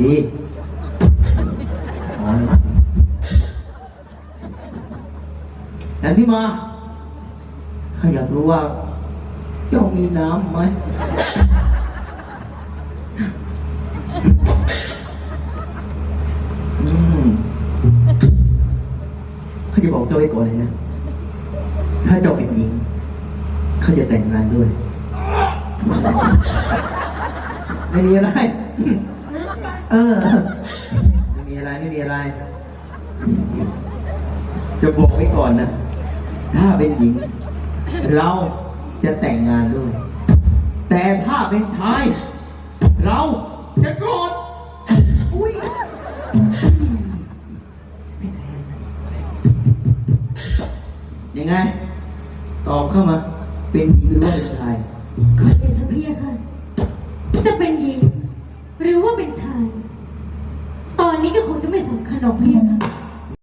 ดีอ๋อแต่พี่มาข้าอยากรู้ว่าเจ้ามีน้ำไหม อืมเขาจะบอกเจ้าไว้ก่อนเลยนะ ถ้าเจ้าเป็นหญิงเขาจะแต่งงานด้วย ไม่มีอะไร เออ ไม่มีอะไรไม่มีอะไร จะบอกไว้ก่อนนะ ถ้าเป็นหญิง เราจะแต่งงานด้วย แต่ถ้าเป็นชาย เราจะโกรธอุ้ยยังไง ตอบเข้ามา เป็นหญิงหรือว่าเป็นชาย ขอเดชะพี่ค่ะ จะเป็นหญิง หรือว่าเป็นชาย ตอนนี้ก็คงจะไม่สำคัญหรอกพี่ค่ะ